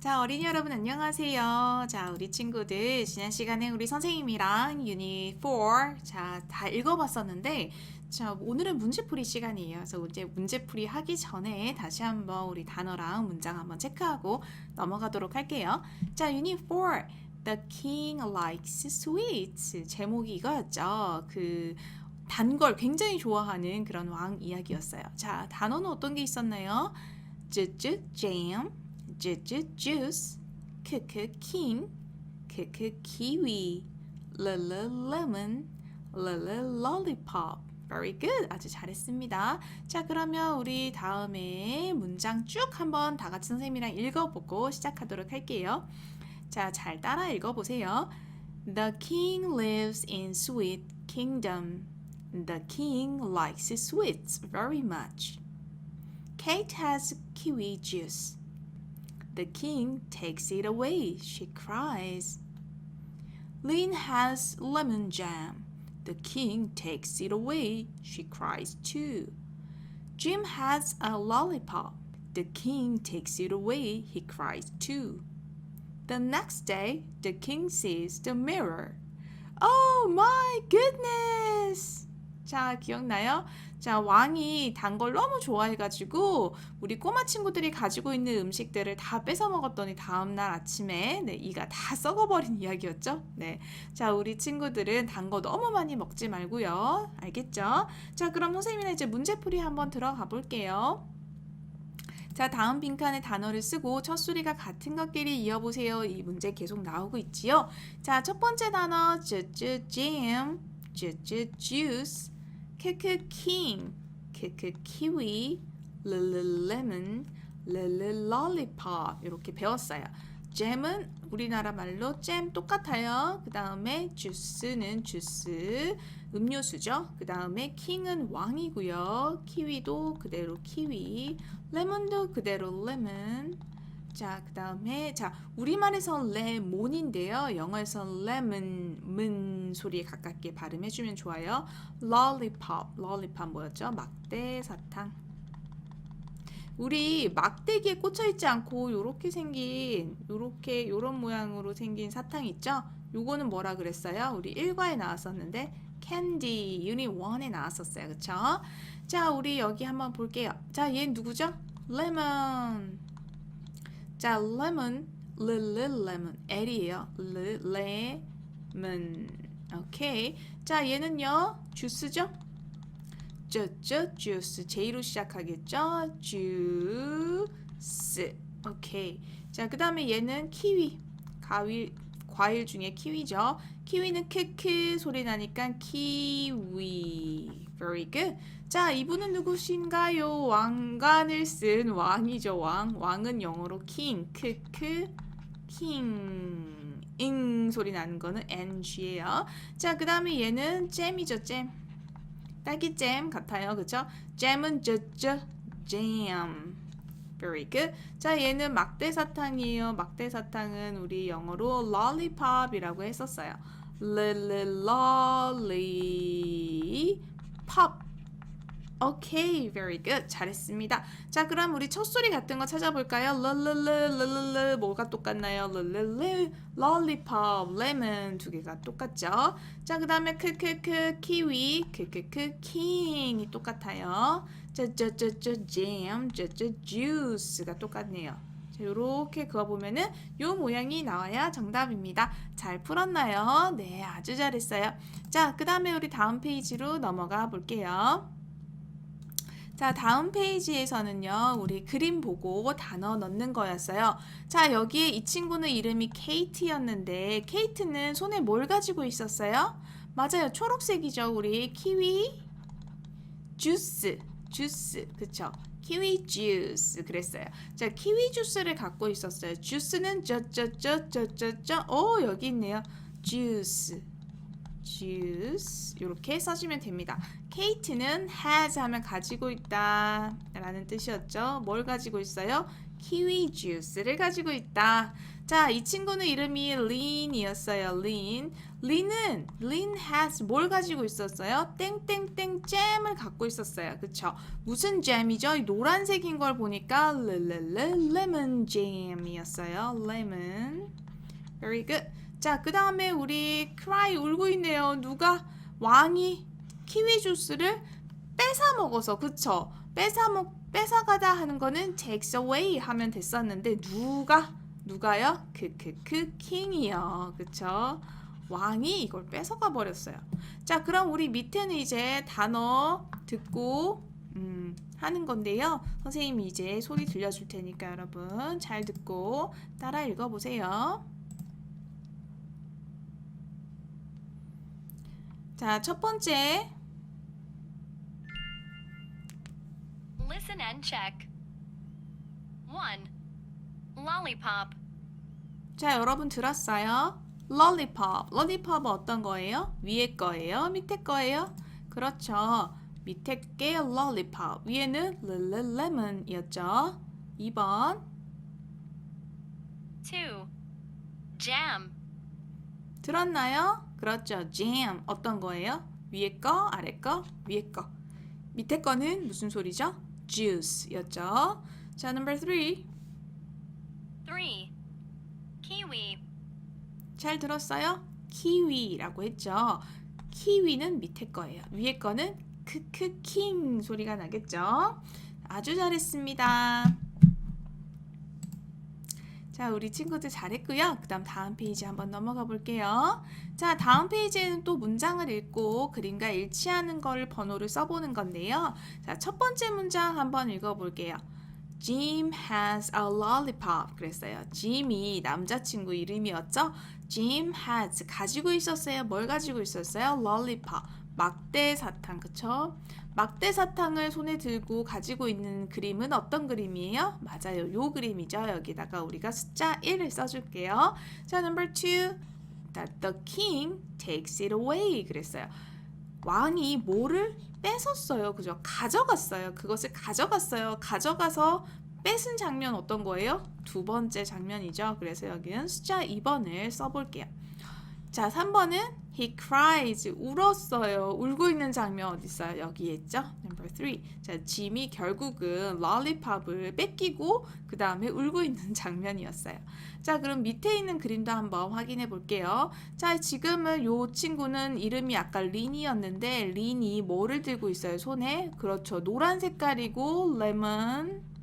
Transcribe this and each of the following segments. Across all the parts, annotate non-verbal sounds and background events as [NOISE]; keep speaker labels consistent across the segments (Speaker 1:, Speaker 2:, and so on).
Speaker 1: 자, 어린이 여러분 안녕하세요. 자, 우리 친구들 지난 시간에 우리 선생님이랑 유닛 4 자, 다 읽어봤었는데 자, 오늘은 문제풀이 시간이에요. 그래서 이제 문제풀이 하기 전에 다시 한번 우리 단어랑 문장 한번 체크하고 넘어가도록 할게요. 자, 유닛 4 The king likes sweets 제목이 이거였죠. 그 단 걸 굉장히 좋아하는 그런 왕 이야기였어요. 자, 단어는 어떤 게 있었나요? 쯔쯔 jam 쯔쯔 juice, 크크 king, 크크 kiwi, 르르 lemon, 르르 lollipop. Very good. 아주 잘했습니다. 자, 그러면 우리 다음에 문장 쭉 한번 다 같이 선생님이랑 읽어보고 시작하도록 할게요. 자, 잘 따라 읽어보세요. The king lives in sweet kingdom. The king likes his sweets very much. Kate has kiwi juice. The king takes it away, she cries. Lynn has lemon jam. The king takes it away, she cries too. Jim has a lollipop. The king takes it away, he cries too. The next day, the king sees the mirror. Oh my goodness! 자, 기억나요? 자, 왕이 단 걸 너무 좋아해가지고 우리 꼬마 친구들이 가지고 있는 음식들을 다 뺏어 먹었더니 다음날 아침에 네, 이가 다 썩어버린 [LAUGHS] 이야기였죠. 네. 자, 우리 친구들은 단 거 너무 많이 먹지 말고요. 알겠죠? 자, 그럼 선생님이랑 이제 문제풀이 한번 들어가 볼게요. 자, 다음 빈칸에 단어를 쓰고 첫 소리가 같은 것끼리 이어보세요. 이 문제 계속 나오고 있지요. 자, 첫 번째 단어 쯔쯔 jam, 쯔쯔 르르 lemon, 르르 lollipop 이렇게 배웠어요. 잼은 우리나라 말로 잼 똑같아요. 그 다음에 주스는 주스, 음료수죠. 그 다음에 킹은 왕이고요. 키위도 그대로 키위, 레몬도 그대로 레몬. 자, 그 다음에 자 우리말에선 레몬인데요. 영어에선 레몬 문 소리에 가깝게 발음해주면 좋아요. lollipop, lollipop 뭐였죠? 막대 사탕. 우리 막대기에 꽂혀 있지 않고 요렇게 생긴 요렇게 요런 모양으로 생긴 사탕 있죠? 요거는 뭐라 그랬어요? 우리 1과에 나왔었는데 캔디 유닛 1에 나왔었어요. 그쵸? 자, 우리 여기 한번 볼게요. 자, 얘 누구죠? 레몬. 자, 레몬, 르르 레몬. L이에요. 르, 레몬. 오케이. 자, 얘는요. 주스죠? 쩌쩌 주스. J로 시작하겠죠? 주스. 오케이. 자, 그 다음에 얘는 키위. 가위, 과일 중에 키위죠. 키위는 크크 소리 나니까 키위. Very good. 자, 이분은 누구신가요? 왕관을 쓴 왕이죠, 왕. 왕은 영어로 king, 크크, king. 잉 소리 나는 거는 ng예요. 자, 그 다음에 얘는 잼이죠, 잼. 딸기잼 같아요, 그쵸? 잼은 저저 잼. Very good. 자, 얘는 막대 사탕이에요. 막대 사탕은 우리 영어로 lollipop이라고 했었어요. lollipop. 오 케이, very good. 잘했습니다. 자, 그럼 우리 첫 소리 같은 거 찾아볼까요? 르르르, 르르르, 뭐가 똑같나요? 르르르, lollipop, 두 개가 똑같죠? 자, 그 다음에 크크크, 키위, 크크크, 킹이 똑같아요. 쩌쩌쩌쩌, jam, juice가 똑같네요. 자, 요렇게 그어보면은 요 모양이 나와야 정답입니다. 잘 풀었나요? 네, 아주 잘했어요. 자, 그 다음에 우리 다음 페이지로 넘어가 볼게요. 자, 다음 페이지에서는요, 우리 그림 보고 단어 넣는 거였어요. 자, 여기에 이 친구는 이름이 케이트였는데, 케이트는 손에 뭘 가지고 있었어요? 맞아요. 초록색이죠. 우리 키위 주스, 주스. 그쵸? 키위 주스 그랬어요. 자, 키위 주스를 갖고 있었어요. 주스는 저저저저저저 오, 여기 있네요. 주스. Juice 이렇게 써주면 됩니다. 케이트는 has 하면 가지고 있다 라는 뜻이었죠. 뭘 가지고 있어요? 키위 주스를 가지고 있다. 자, 이 친구는 이름이 린이었어요. 린. 린은 린 has 뭘 가지고 있었어요? 땡땡땡 잼을 갖고 있었어요. 그쵸? 무슨 잼이죠? 이 노란색인 걸 보니까 레레레 레몬 잼이었어요. 레몬. Very good. 자, 그 다음에 우리 크라이 울고 있네요. 누가 왕이 키위 주스를 뺏어 먹어서 그쵸? 뺏어 먹 뺏어 가다 하는 거는 takes away 하면 됐었는데 누가 누가요? 크크크 킹이요. 그쵸? 왕이 이걸 뺏어가 버렸어요. 자, 그럼 우리 밑에는 이제 단어 듣고 음, 하는 건데요. 선생님이 이제 소리 들려줄 테니까 여러분 잘 듣고 따라 읽어보세요. 자, 첫 번째
Speaker 2: Listen and check. 1. Lollipop.
Speaker 1: 자, 여러분 들었어요? lollipop. lollipop은 어떤 거예요? 위에 거예요? 밑에 거예요? 그렇죠. 밑에 게 lollipop. 위에는 lululemon이었죠. 2번.
Speaker 2: 2. Jam.
Speaker 1: 들었나요? 그렇죠. jam. 어떤 거예요? 위에 거, 아래 거, 위에 거. 밑에 거는 무슨 소리죠? juice였죠. 자, number 3.
Speaker 2: 3. Kiwi.
Speaker 1: 잘 들었어요? 키위라고 했죠. 키위는 밑에 거예요. 위에 거는 크크킹 소리가 나겠죠. 아주 잘했습니다. 자, 우리 친구들 잘했고요. 그 다음 다음 페이지 한번 넘어가 볼게요. 자, 다음 페이지에는 또 문장을 읽고 그림과 일치하는 걸 번호를 써보는 건데요. 자, 첫 번째 문장 한번 읽어볼게요. Jim has a lollipop. 그랬어요. Jim이 남자친구 이름이었죠. Jim has 가지고 있었어요. 뭘 가지고 있었어요? lollipop. 막대 사탕, 그쵸? 막대 사탕을 손에 들고 가지고 있는 그림은 어떤 그림이에요? 맞아요. 요 그림이죠. 여기다가 우리가 숫자 1을 써줄게요. 자, number two. That the king takes it away. 그랬어요. 왕이 뭐를 뺏었어요. 그죠? 가져갔어요. 그것을 가져갔어요. 가져가서 뺏은 장면 어떤 거예요? 두 번째 장면이죠. 그래서 여기는 숫자 2번을 써볼게요. 자, 3번은 he cries 울었어요. 울고 있는 장면 어디 있어요? 여기에 있죠. Number 3. 자, 짐이 결국은 롤리팝을 뺏기고 그 다음에 울고 있는 [LAUGHS] 장면이었어요. 자, 그럼 밑에 있는 그림도 한번 확인해 볼게요. 자, 지금은 요 친구는 이름이 아까 린이었는데 린이 뭐를 들고 있어요? 손에? 그렇죠. 노란 색깔이고 레몬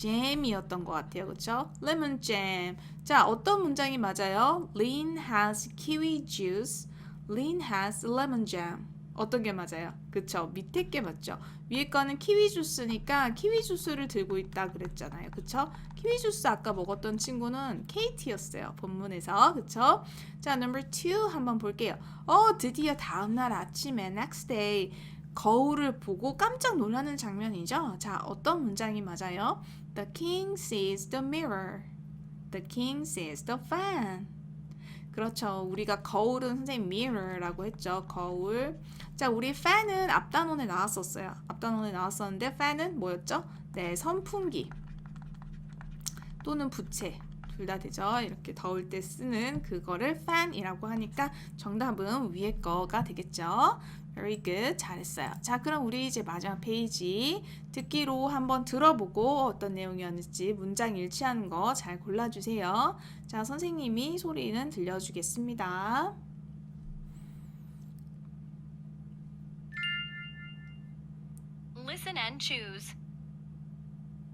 Speaker 1: 잼이었던 것 같아요. 그렇죠? 레몬 잼. 자, 어떤 문장이 맞아요? Lin has kiwi juice. Lin has lemon jam. 어떤 게 맞아요? 그쵸? 밑에 게 맞죠? 위에 거는 키위 주스니까 키위 주스를 들고 있다 그랬잖아요. 그쵸? 키위 주스 아까 먹었던 친구는 케이티였어요. 본문에서. 그쵸? 자, number 한번 볼게요. 어, 드디어 다음날 아침에 next day 거울을 보고 깜짝 놀라는 장면이죠. 자, 어떤 문장이 맞아요? The king sees the mirror. The king sees the fan. 그렇죠. 우리가 거울은 선생님 mirror라고 했죠. 거울. 자, 우리 fan은 앞단원에 나왔었어요. 앞단원에 나왔었는데 fan은 뭐였죠? 네, 선풍기 또는 부채 둘 다 되죠. 이렇게 더울 때 쓰는 그거를 fan이라고 하니까 정답은 위에 거가 되겠죠. Very good. 잘했어요. 자, 그럼 우리 이제 마지막 페이지 듣기로 한번 들어보고 어떤 내용이었는지 문장 일치하는 거 잘 골라주세요. 자, 선생님이 소리는 들려주겠습니다.
Speaker 2: Listen and choose.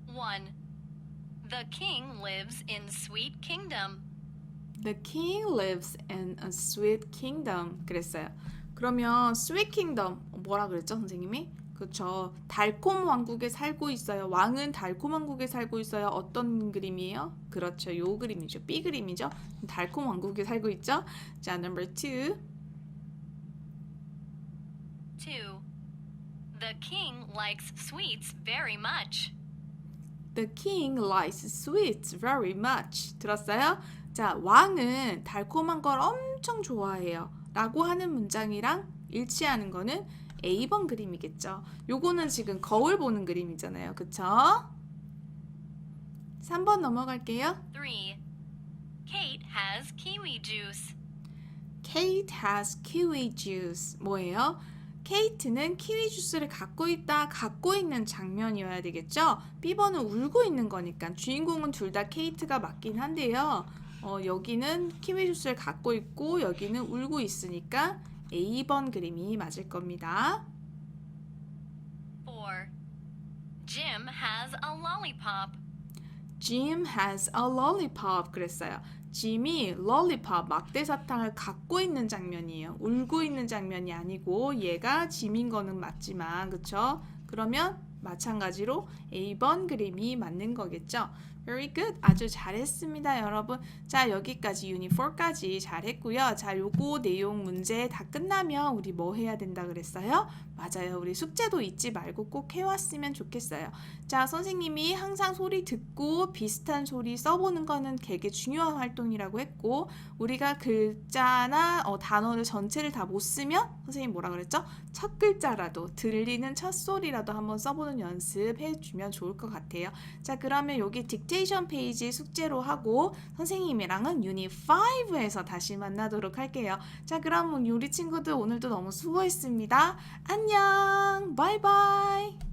Speaker 2: 1. The king lives in Sweet Kingdom.
Speaker 1: The king lives in a sweet kingdom. 그랬어요. 그러면 kingdom 뭐라 그랬죠, 선생님이? 그렇죠. 달콤 왕국에 살고 있어요. 왕은 달콤 왕국에 살고 있어요. 어떤 그림이에요? 그렇죠. 요 그림이죠. B 그림이죠. 달콤 왕국에 살고 있죠. 자, number two.
Speaker 2: 2. The king likes sweets very much.
Speaker 1: The king likes sweets very much. 들었어요? 자, 왕은 달콤한 걸 엄청 좋아해요. 라고 하는 문장이랑 일치하는 거는 A번 그림이겠죠. 요거는 지금 거울 보는 그림이잖아요. 그쵸? 3번 넘어갈게요.
Speaker 2: 3. Kate has kiwi juice.
Speaker 1: Kate has kiwi juice. 뭐예요? 케이트는 키위 주스를 갖고 있다, 갖고 있는 장면이어야 되겠죠? B번은 울고 있는 거니까 주인공은 둘 다 케이트가 맞긴 한데요. 어, 여기는 키위 주스를 갖고 있고 여기는 울고 있으니까 A번 그림이 맞을 겁니다.
Speaker 2: 4. Jim has a lollipop.
Speaker 1: Jim has a lollipop 그랬어요. 짐이 lollipop 막대 사탕을 갖고 있는 장면이에요. 울고 있는 장면이 아니고 얘가 짐인 거는 맞지만 그쵸? 그러면 마찬가지로 A번 그림이 맞는 거겠죠. Very good. 아주 잘했습니다, 여러분. 자, 여기까지 유닛 4까지 잘했고요. 자, 요거 내용 문제 다 끝나면 우리 뭐 해야 된다 그랬어요? 맞아요. 우리 숙제도 잊지 말고 꼭 해왔으면 좋겠어요. 자, 선생님이 항상 소리 듣고 비슷한 소리 써보는 거는 되게 중요한 활동이라고 했고, 우리가 글자나 어, 단어를 전체를 다 못 쓰면 선생님 뭐라 그랬죠? 첫 글자라도 들리는 첫 소리라도 한번 써보는 연습 해 주면 좋을 것 같아요. 자, 그러면 여기 딕 테이션 페이지 숙제로 하고 선생님이랑은 유닛 5에서 다시 만나도록 할게요. 자, 그럼 우리 친구들 오늘도 너무 수고했습니다. 안녕! 바이바이!